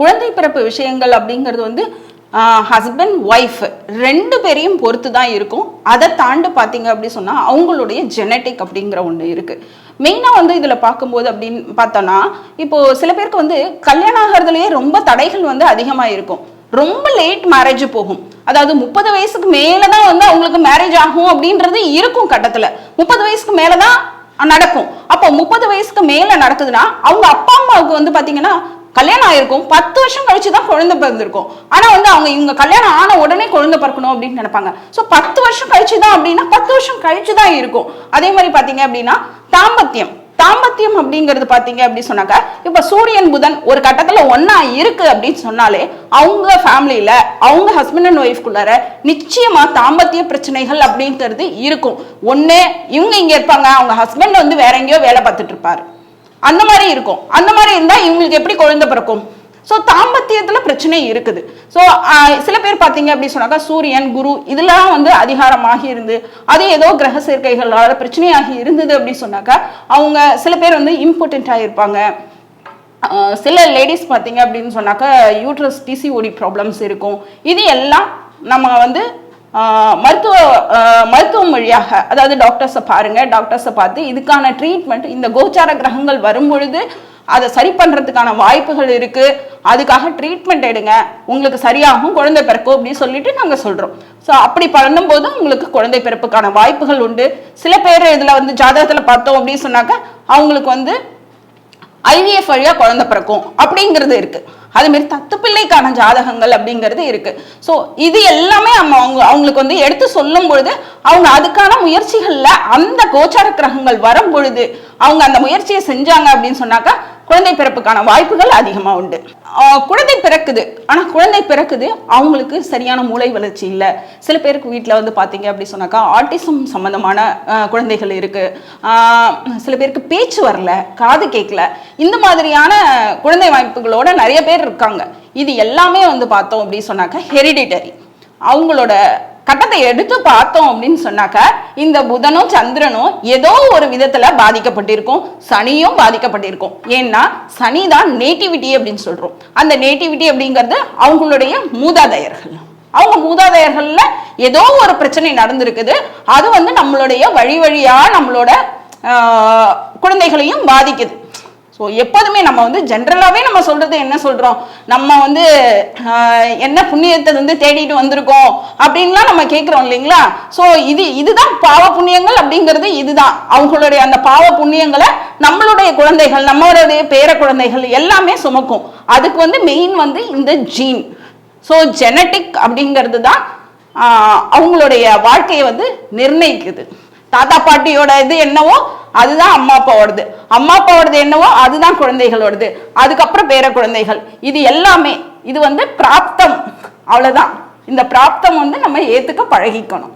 குழந்தை பிறப்பு விஷயங்கள் அப்படிங்கிறது வந்து ஹஸ்பண்ட் ஒய்ஃப் ரெண்டு பேரையும் பொறுத்து தான் இருக்கும். அதை தாண்டி பார்த்தீங்க அப்படி சொன்னால் அவங்களுடைய ஜெனட்டிக் அப்படிங்கிற ஒன்று இருக்குது மெயினாக வந்து இதில் பார்க்கும்போது அப்படின்னு பார்த்தோன்னா இப்போது சில பேருக்கு வந்து கல்யாணம் ஆகிறதுலையே ரொம்ப தடைகள் வந்து அதிகமாக இருக்கும். ரொம்ப லேட் மேரேஜ் போகும். அதாவது முப்பது வயசுக்கு மேலே தான் வந்து அவங்களுக்கு மேரேஜ் ஆகும் அப்படின்றது இருக்கும் கட்டத்தில். முப்பது வயசுக்கு மேலே தான் நடக்கும். அப்போ முப்பது வயசுக்கு மேலே நடக்குதுன்னா அவங்க அப்பா அம்மாவுக்கு வந்து பார்த்தீங்கன்னா கல்யாணம் ஆயிருக்கும். பத்து வருஷம் கழிச்சு தான் குழந்தை பிறந்திருக்கும். ஆனா வந்து அவங்க இவங்க கல்யாணம் ஆன உடனே குழந்தை பிறக்கணும் அப்படின்னு நினைப்பாங்க. ஸோ பத்து வருஷம் கழிச்சு தான் அப்படின்னா பத்து வருஷம் கழிச்சு தான் இருக்கும். அதே மாதிரி பாத்தீங்க அப்படின்னா தாம்பத்தியம். தாம்பத்தியம் அப்படிங்கிறது பாத்தீங்க அப்படி சொன்னாக்க இப்ப சூரியன் புதன் ஒரு கட்டத்துல ஒன்னா இருக்கு அப்படின்னு சொன்னாலே அவங்க ஃபேமிலியில அவங்க ஹஸ்பண்ட் அண்ட் ஒய்ஃப்குள்ளார நிச்சயமா தாம்பத்திய பிரச்சனைகள் அப்படிங்கிறது இருக்கும். ஒன்று இவங்க இங்க இருப்பாங்க அவங்க ஹஸ்பண்ட் வந்து வேற எங்கேயோ வேலை பார்த்துட்டு இருப்பாரு. அந்த மாதிரி இருக்கும். அந்த மாதிரி இருந்தா இவங்களுக்கு எப்படி குழந்தை பிறக்கும்? ஸோ தாம்பத்தியத்துல பிரச்சனை இருக்குது. ஸோ சில பேர் பார்த்தீங்க அப்படி சொன்னாக்கா சூரியன் குரு இதெல்லாம் வந்து அதிகாரமாகி இருந்து அது ஏதோ கிரக சேர்க்கைகளால் பிரச்சனையாகி இருந்தது அப்படின்னு சொன்னாக்கா அவங்க சில பேர் வந்து இம்பார்ட்டன்ட் ஆகியிருப்பாங்க சில லேடிஸ் பார்த்தீங்க அப்படின்னு சொன்னாக்கா யூட்ரஸ் பிசிஓடி ப்ராப்ளம்ஸ் இருக்கும். இது எல்லாம் நம்ம வந்து மருத்துவ மருத்துவம் வழியாக அதாவது டாக்டர்ஸை பாருங்க டாக்டர்ஸை பார்த்து இதுக்கான ட்ரீட்மெண்ட் இந்த கோச்சார கிரகங்கள் வரும் பொழுது அதை சரி பண்ணுறதுக்கான வாய்ப்புகள் இருக்குது அதுக்காக ட்ரீட்மெண்ட் எடுங்க. உங்களுக்கு சரியாகும் குழந்தை பிறக்கும் அப்படின்னு சொல்லிட்டு நாங்கள் சொல்கிறோம் ஸோ அப்படி பண்ணும்போது உங்களுக்கு குழந்தை பிறப்புக்கான வாய்ப்புகள் உண்டு. சில பேர் இதில் வந்து ஜாதகத்தில் பார்த்தோம் அப்படின்னு சொன்னாக்க அவங்களுக்கு வந்து ஐவிஎஃப் வழியாக குழந்தை பிறக்கும் அப்படிங்கிறது இருக்குது அதே மாதிரி தத்து பிள்ளைக்கான ஜாதகங்கள் அப்படிங்கிறது இருக்கு. ஸோ இது எல்லாமே நம்ம அவங்க அவங்களுக்கு வந்து எடுத்து சொல்லும் பொழுது அவங்க அதுக்கான முயற்சிகள்ல அந்த கோச்சார கிரகங்கள் வரும் பொழுது அவங்க அந்த முயற்சியை செஞ்சாங்க அப்படின்னு சொன்னாக்கா குழந்தை பிறப்புக்கான வாய்ப்புகள் அதிகமாக உண்டு. குழந்தை பிறக்குது. ஆனால் குழந்தை பிறக்குது அவங்களுக்கு சரியான மூளை வளர்ச்சி இல்லை. சில பேருக்கு வீட்டில் வந்து பார்த்தீங்க அப்படி சொன்னாக்கா ஆட்டிசம் சம்மந்தமான குழந்தைகள் இருக்குது சில பேருக்கு பேச்சு வரல காது கேட்கல இந்த மாதிரியான குழந்தை வாய்ப்புகளோட நிறைய பேர் இருக்காங்க. இது எல்லாமே வந்து பார்த்தோம் அப்படி சொன்னாக்கா ஹெரிடிட்டரி அவங்களோட கட்டத்தை எடுத்து பார்த்தோம் அப்படின்னு சொன்னாக்க இந்த புதனும் சந்திரனும் ஏதோ ஒரு விதத்துல பாதிக்கப்பட்டிருக்கும். சனியும் பாதிக்கப்பட்டிருக்கும். ஏன்னா சனி தான் நேட்டிவிட்டி அப்படின்னு சொல்றோம். அந்த நேட்டிவிட்டி அப்படிங்கிறது அவங்களுடைய மூதாதையர்கள். அவங்க மூதாதையர்கள்ல ஏதோ ஒரு பிரச்சனை நடந்திருக்குது. அது வந்து நம்மளுடைய வழி வழியா நம்மளோட குழந்தைகளையும் பாதிக்குது. ஸோ எப்போதுமே நம்ம வந்து ஜென்ரலாகவே நம்ம சொல்றது என்ன சொல்றோம்? நம்ம வந்து என்ன புண்ணியத்தை வந்து தேடிட்டு வந்திருக்கோம் அப்படின்லாம் நம்ம கேட்குறோம் இல்லைங்களா? ஸோ இது இதுதான் பாவ புண்ணியங்கள் அப்படிங்கிறது இதுதான். அவங்களுடைய அந்த பாவ புண்ணியங்களை நம்மளுடைய குழந்தைகள் நம்மளுடைய பேர குழந்தைகள் எல்லாமே சுமக்கும். அதுக்கு வந்து மெயின் வந்து இந்த ஜீன் ஸோ ஜெனட்டிக் அப்படிங்கிறது தான் அவங்களுடைய வாழ்க்கையை வந்து நிர்ணயிக்குது. தாத்தா பாட்டியோட இது என்னவோ அதுதான் அம்மா அப்பாவோடது. அம்மா அப்பாவோடது என்னவோ அதுதான் குழந்தைகளோடது. அதுக்கப்புறம் பேர குழந்தைகள். இது எல்லாமே இது வந்து பிராப்தம். அவ்வளவுதான். இந்த பிராப்தம் வந்து நம்ம ஏத்துக்க பழகிக்கணும்.